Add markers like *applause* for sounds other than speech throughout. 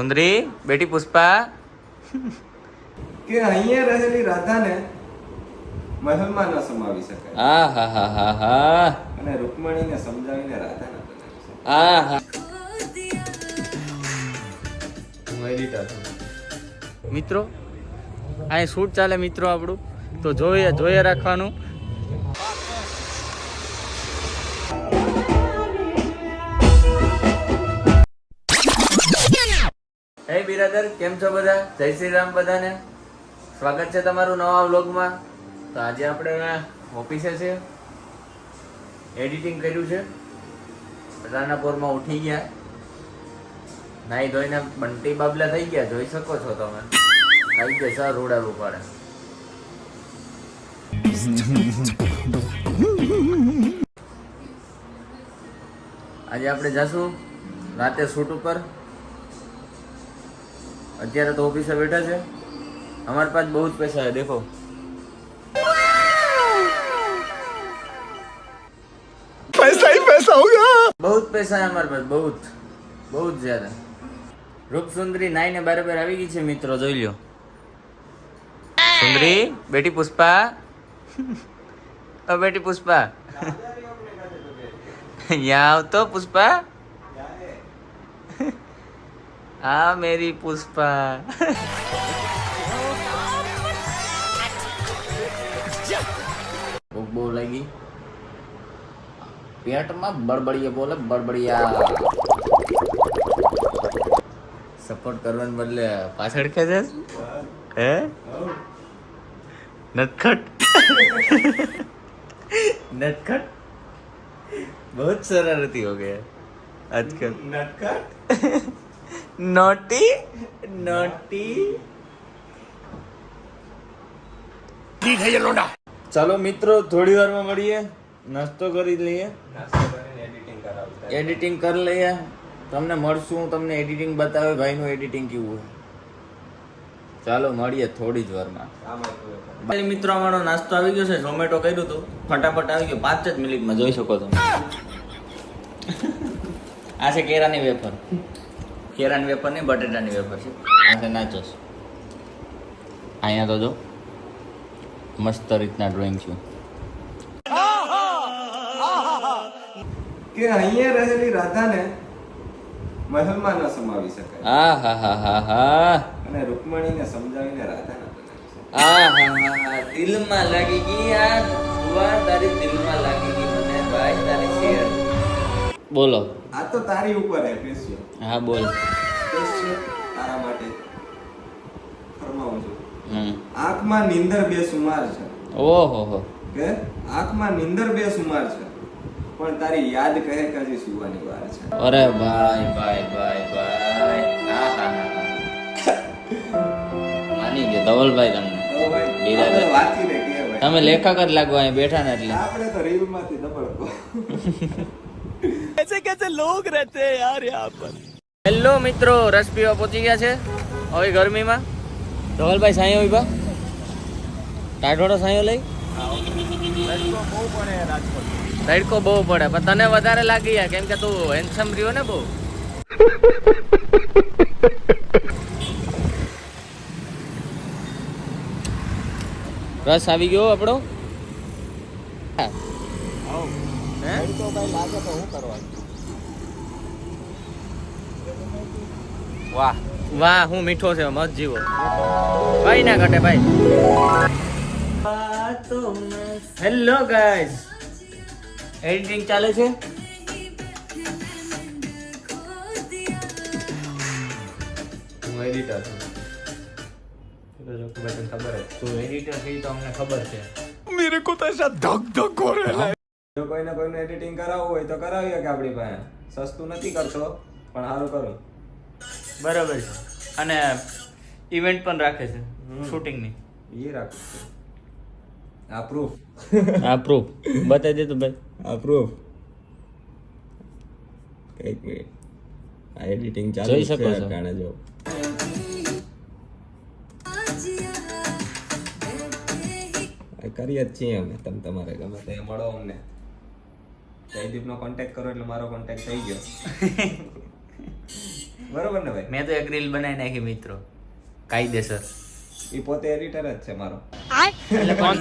સુંદરી બેટી પુષ્પા. કે અહીંયા રહેલી રાધાને મહેલમાં ન સમાવી શકાય. આ હા હા હા હા. અને રૂકમણીને સમજાવીને રાધાને આ હા. હું મિત્રો અહીં શૂટ ચાલે મિત્રો આપણું. તો જોઈએ જોઈએ રાખવાનું. બિરાદર કેમ છો બધા? જય શ્રી રામ બધાને. સ્વાગત છે તમારું નવા વ્લોગમાં. તો આજે આપણે ઓફિસે છે. એડિટિંગ કર્યું છે. રાનાપુરમાં ઉઠી ગયા. નાઈ ધોઈને બંટી બાબલા થઈ ગયા. જોઈ શકો છો તમે. થઈ ગયા સર રોડાવું પડે આજે આપણે જાશું રાતે શૂટ ઉપર. અત્યારે તો ઓફિસે બેઠા છે. અમારા પાસે બહુ જ પૈસા છે દેખો. પૈસા ही પૈસા હોગા બહુ જ પૈસા છે અમારી પાસે બહુ જ. બહુ જ જ્યારે રૂપસુંદરી નાઈને બરાબર આવી ગઈ છે મિત્રો જોઈ લ્યો. સુંદરી બેટી પુષ્પા. બેટી પુષ્પા. યા આવતો પુષ્પા. हाँ मेरी पुष्पा ભૂખ બહુ લાગી પેટમાં બળબડિયા બોલે બળબડિયા સપોર્ટ કરવાને બદલે પાછળ ખેંચે છે? હે નટખટ नटखट बहुत शरारती हो गया आजकल નટખટ નટી નટી ચાલો મિત્રો થોડી વારમાં મળીએ નાસ્તો કરી લઈએ એડિટિંગ કરી લઈએ તમને મળશું હું તમને એડિટિંગ બતાવે ભાઈનું એડિટિંગ કેવું હોય. ચાલો મળીએ થોડી જ વારમાં. મિત્રો અમારો નાસ્તો આવી ગયો છે. ઝોમેટો કર્યું હતું. ફટાફટ આવી ગયો. પાંચ જ મિનિટમાં જોઈ શકો તમે. આ છે કેરાની વેફર. કેરાની વેપર નહીં બટેટાની વેપર છે. આ છે નાચોસ. અહીંયા તો જો મસ્ત રીતના ડ્રોઈંગ છે. કે અહીંયા રહેલી રાધાને મહેલમાં ન સમાવી શકાય. આ હા હા હા હા. અને રૂકમણીને સમજાવીને રાધાને આ હા હા હા. દિલમાં લાગી ગઈ આ તારી દિલમાં લાગી ગઈ મને. ભાઈ તારી શેર. બોલો. આ તો તારી ઉપર હે સ્પેશિયલ હા બોલ. સ્પેશિયલ તારા માટે ફરમાવું છું હમ. આંખમાં નીંદર બે સુમાર છે. ઓહો હો. કે આંખમાં નીંદર બે સુમાર છે. પણ તારી યાદ કહે કે હજી સુવાની વાર છે. અરે ભાઈ ભાઈ ભાઈ ભાઈ. હા હા હા માની ગયો. ધવલભાઈ તમને. વાંચી કહેવાય. તમે લેખક જ લાગવા અહીં બેઠા ને એટલે. આપણે તો દબડકો ऐसे कैसे लोग रहते हैं यार यहाँ पर હેલો મિત્રો રસ પીવા પહોંચી ગયા છે હવે ગરમીમાં ધવલભાઈ સાંયો ઉભા ટાઢોડો સાંયો લઈ તડકો બહુ પડે પણ તને વધારે લાગી ગયા કેમ કે તું હેન્ડસમ રહ્યો ને બહુ રસ આવી ગયો આપણો હે? વાહ. વાહ હું મીઠો છે મત જીવો. ભાઈ ના ઘટે ભાઈ. હેલો ગાઈસ એડિટિંગ ચાલે છે? હું એડિટર છું. ખબર છે તું એડિટર થઈ તો અમને ખબર છે. મેરે કો તો એસા જો કોઈને કોઈને એડિટિંગ કરાવવું હોય તો કરાવીએ કે આપણી પાસે? સસ્તું નથી કરતો પણ સારું કરું. બરાબર છે. અને ઇવેન્ટ પણ રાખે છે. શૂટિંગની એ રાખું છે. અપ્રૂવ અપ્રૂવ બતાવી દે તો ભાઈ. આ પ્રૂફ એક મિનિટ આ એડિટિંગ ચાલુ જોઈ શકો છો. અટાણે જો. કરીએ જ છીએ અમે. તમે તમારે ગમે તે મળો અમને. જયદીપનો કોન્ટેક્ટ કરો એટલે મારો કોન્ટેક્ટ થઈ ગયો. *laughs* બરોબર ને ભાઈ? મેં તો એક રીલ બનાવી નાખી મિત્રો. કાયદેસર. એ પોતે એડિટર જ છે મારો. એટલે પણ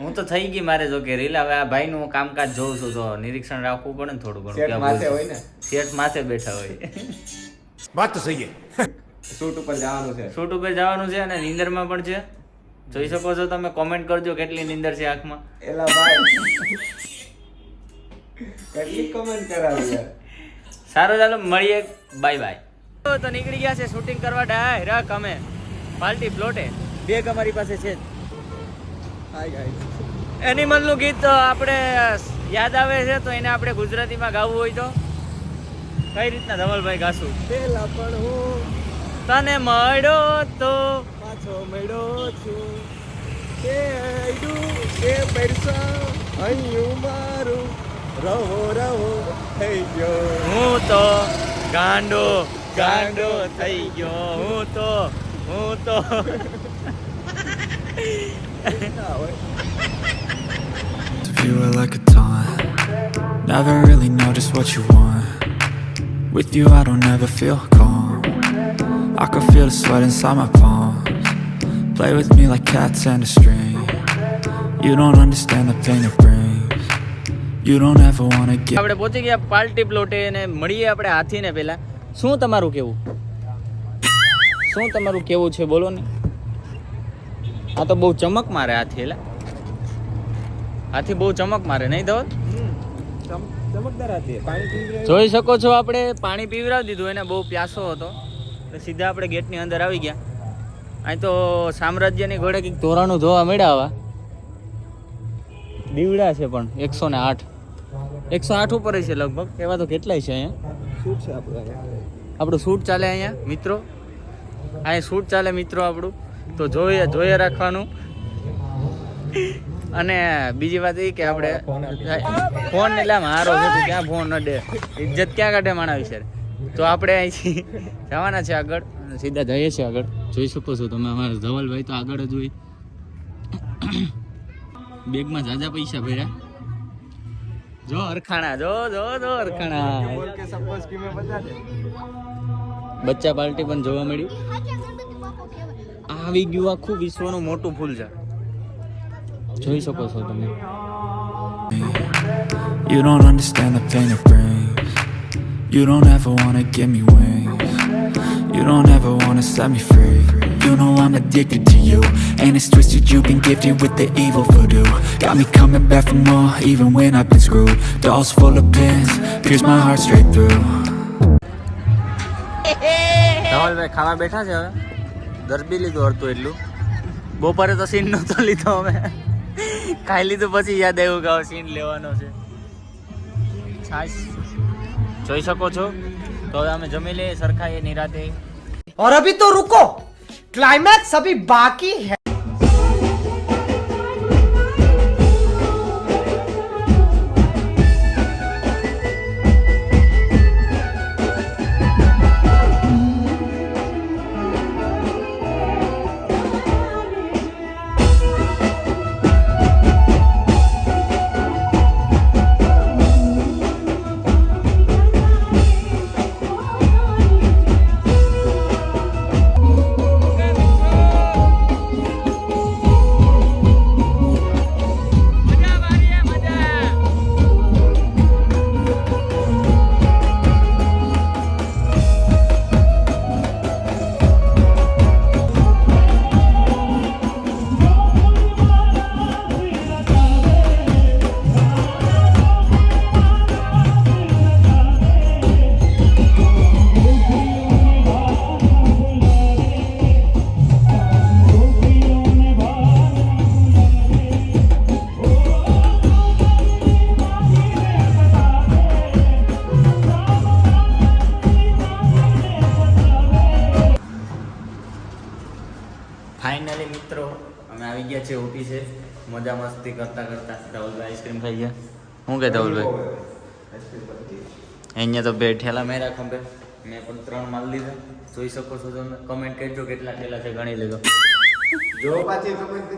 હું તો થઈ ગઈ મારે જો કે રીલ. હવે આ ભાઈ નું કામકાજ જોઉં છું તો નિરીક્ષણ રાખવું પડે ને થોડું ઘણું. હોય ને? સેટ માથે બેઠા હોય. વાત તો થઈ સહી શૂટ ઉપર જવાનું છે. શૂટ ઉપર જવાનું છે અને નિંદરમાં પણ છે. જોઈ શકો છો તમે કોમેન્ટ કરજો કેટલી નીંદર છે આંખમાં. એલા ભાઈ. કેટલી કોમેન્ટ કરાવી યાર. સારો ચાલો મળીએ. બાય બાય તો નીકળી ગયા છે શૂટિંગ કરવા ડાયરેક અમે. પાર્ટી પ્લોટે બેગ અમારી પાસે છે એનિમલનું ગીત આપણે યાદ આવે છે તો એને આપણે ગુજરાતીમાં ગાવું હોય તો. કઈ રીતના ધવલભાઈ ગાશું? પેલા પણ હું. તને મળ્યો તો. પાછો મળ્યો છું. કે આયડું કે પૈસા અહીં મારું. રહો રહો થઈ ગયો હું તો ગાંડો ગાંડો થઈ ગયો હું તો હું તો You were like a taunt Never really know just what you want With you I don't ever feel calm I can feel the sweat inside my palms Play with me like cats and a string You don't understand the pain it brings You don't ever wanna get આપણે પહોંચી ગયા પાલટી પ્લોટે અને મળીએ આપણે હાથીને પહેલા. શું તમારું કેવું? શું તમારું કેવું છે? બોલો ને. આ તો બહુ ચમક મારે હાથી, એલા. હાથી બહુ ચમક મારે, નહીં ધવલ જોઈ શકો છો આપણે, પાણી પીવડાવી દીધું, એને બહુ પ્યાસો હતો. સીધા આપણે ગેટની અંદર આવી ગયા. અહીં તો સામ્રાજ્યની ઘોડે કંઈક ધોરણું ધોવા મળ્યા દીવડા છે પણ, એકસો ને આઠ. એકસો આઠ ઉપર છે લગભગ. એવા તો કેટલાય છે અહીંયા? શૂટ છે આપણે આપણું શૂટ ચાલે અહીંયા? મિત્રો? અહીંયા શૂટ ચાલે મિત્રો આપણું. તો જોઈએ જોઈએ રાખવાનું. અને બીજી વાત એ કે આપણે ફોન એટલે આમ હારો છે ક્યાં ફોન ન દે? ઇજ્જત ક્યાં કાઢે માણા વિશે? તો આપણે અહીંથી જવાના છે આગળ. સીધા જઈએ છીએ આગળ. જોઈ શકો છો તમે અમારા ધવલભાઈ તો આગળ જ હોય. બેગમાં જાજા પૈસા ભર્યા. જો અરખાણા જો જો જો અરખાણા બચ્ચા પાર્ટી પણ જોવા મળી આવી ગયું આખું વિશ્વનું મોટું ફૂલ છે જોઈ શકો છો તમે You don't understand the pain it brings You don't ever wanna give me wings You don't ever wanna set me free You know I'm addicted to you And it's twisted you've been gifted with the evil voodoo Got me coming back for more even when I've been screwed Dolls full of pins, pierce my heart straight through Dhavalbhai ખાવા બેઠા છે હવે દરબી લીધું અડતું એટલું બપોરે તો scene નહોતો લીધો અમે ખાઈ લીધું પછી યાદ આવ્યું કે હવે સીન લેવાનો છે છાશ જોઈ શકો છો तो हमें जमी ले सरखा ये निराते और अभी तो रुको क्लाइमैक्स अभी बाकी है મજા મસ્તી કરતા કરતા. ધવલભાઈ આઈસ્ક્રીમ ખાઈ ગયા. શું કે ધવલભાઈ અહીંયા તો બે ઠેલા મેરા ખંભે. મેં પણ ત્રણ માલ લીધા. જોઈ શકો છો તમે. કમેન્ટ કરજો કેટલા ઠેલા છે ગણી લેજો. જો પાછી કમેન્ટ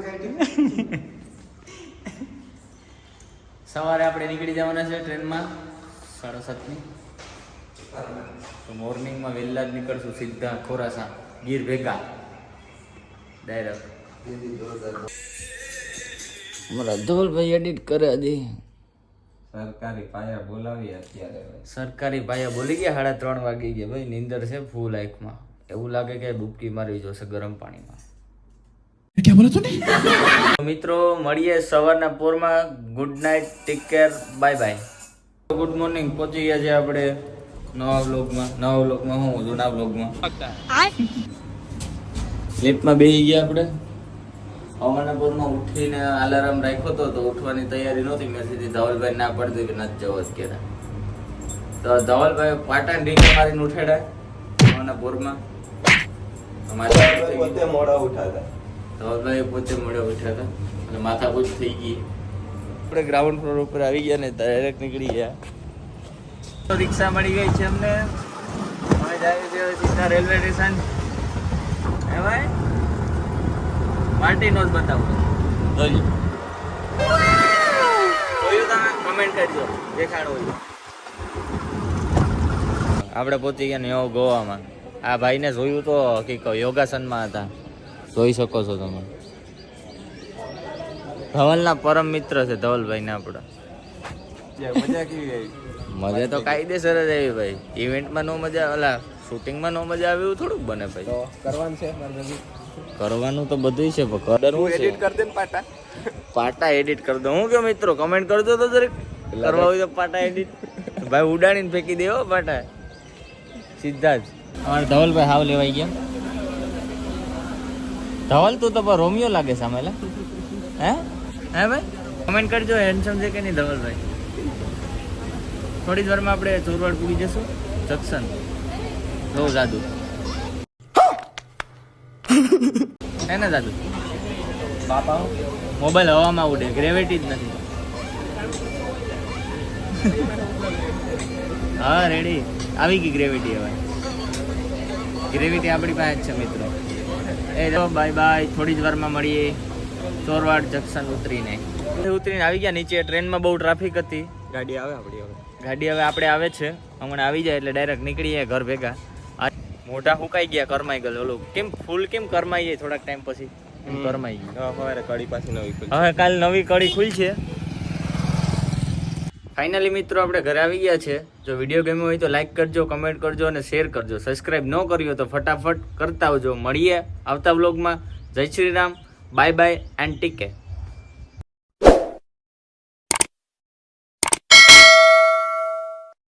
સવારે આપણે નીકળી જવાના છે ટ્રેનમાં. સાડા સાતની. તો મોર્નિંગમાં વહેલા જ નીકળશું સીધા ખોરાસા. ગીર ભેગા. ડાયરેક્ટ અમારા ધવલભાઈ એડિટ કરે હજી. સરકારી પાયા બોલાવી અત્યારે સરકારી પાયા બોલી ગયા સાડા ત્રણ વાગી ગયા. ભાઈ નીંદર છે ફૂલ આંખમાં એવું લાગે કે ડૂબકી મારવી જોશે ગરમ પાણીમાં. તો મિત્રો મળીએ સવારના પોરમાં. Good night take care bye bye good morning પહોંચી ગયા છે આપણે નવા વ્લોગમાં નવા વ્લોગમાં હું જૂના વ્લોગમાં સ્લીપમાં બેસી ગયા આપણે. હવાના પોરમાં ઉઠીને અલાર્મ રાખ્યો હતો તો ઉઠવાની તૈયારી નહોતી. મેં સીધી ધવલભાઈ ના પડતી કે નથી જવો જ કહેતા. તો ધવલભાઈ પાટા ડીંગ મારીને ઉઠાડ્યા હવાના પોતે મોડા ઉઠાતા. ધવલભાઈ પોતે મળે ઉઠ્યા હતા અને માથાકૂટ થઈ ગઈ. આપણે ગ્રાઉન્ડ ફ્લોર ઉપર આવી ગયા ને ડાયરેક્ટ નીકળી ગયા. તો રિક્ષા મળી ગઈ છે અમને. અમે જાય સીધા રેલવે સ્ટેશન હે ભાઈ? માર્ટિનો જ બતાવું જોજો. જોયું તમે? કમેન્ટ કરજો. દેખાડો આપણે પહોંચી ગયા ન્યો ગોવામાં. આ ભાઈને જોયું તો કે યોગાસનમાં હતા. જોઈ શકો છો તમે. ધવલના પરમ મિત્ર છે ધવલભાઈ ને આપણા મજા કેવી આવી? મજા તો કાયદેસર જ આવી ભાઈ. ઇવેન્ટમાં નો મજા ઓલા શૂટિંગમાં નો મજા આવે એવું થોડુંક બને ભાઈ. કરવાનું છે કરવાનું તો બધું છે પણ કરવું એડિટ કરી દે ને પાટા. પાટા એડિટ કરી દો હું કે મિત્રો? કમેન્ટ કરજો તો જરીક. કરવા હોય તો પાટા એડિટ ભાઈ ઉડાડીને ફેંકી દેવો પાટા. સીધા જ. અમારે ધવલભાઈ હાવ લેવાઈ ગયા. ધવલ તું તો રોમિયો લાગે સામેલા હે? હે? ભાઈ? કમેન્ટ કરજો હેન્ડસમ છે કે નહીં ધવલભાઈ? થોડી જ વારમાં આપણે ચોરવાડ પૂરી જશું જંકશન. બહુ જાદુ. હે ને દાદુ બાપા મોબાઈલ હવામાં ઉડે ગ્રેવિટી જ નથી. હા રેડી આવી ગઈ ગ્રેવિટી હવે. ગ્રેવિટી આપણી પાસે જ છે મિત્રો. એ બાય બાય થોડી જ વારમાં મળીએ. ચોરવાડ જંકશન ઉતરીને. ઉતરીને આવી ગયા નીચે. ટ્રેનમાં બહુ ટ્રાફિક હતી. ગાડી આવે આપણી હવે. ગાડી હવે આપણે આવે છે. હમણાં આવી જાય એટલે ડાયરેક્ટ નીકળીએ ઘર ભેગા. આ મોઢા સુકાઈ ગયા કરમાઈ ગયેલું. ઓલું કેમ ફૂલ કેમ કરમાઈ જાય થોડાક ટાઈમ પછી? એમ કરમાઈ ગયું. કડી પાછી નવી ખુલી. હવે કાલ નવી કડી ખુલ છે. ફાઇનલી મિત્રો આપણે ઘરે આવી ગયા છે. જો વીડિયો ગમ્યો હોય તો લાઈક કરજો કમેન્ટ કરજો અને શેર કરજો. સબસ્ક્રાઇબ ન કર્યો તો ફટાફટ કરતા આવજો. મળીએ આવતા વ્લોગમાં જય Shri Ram. Bye bye and tick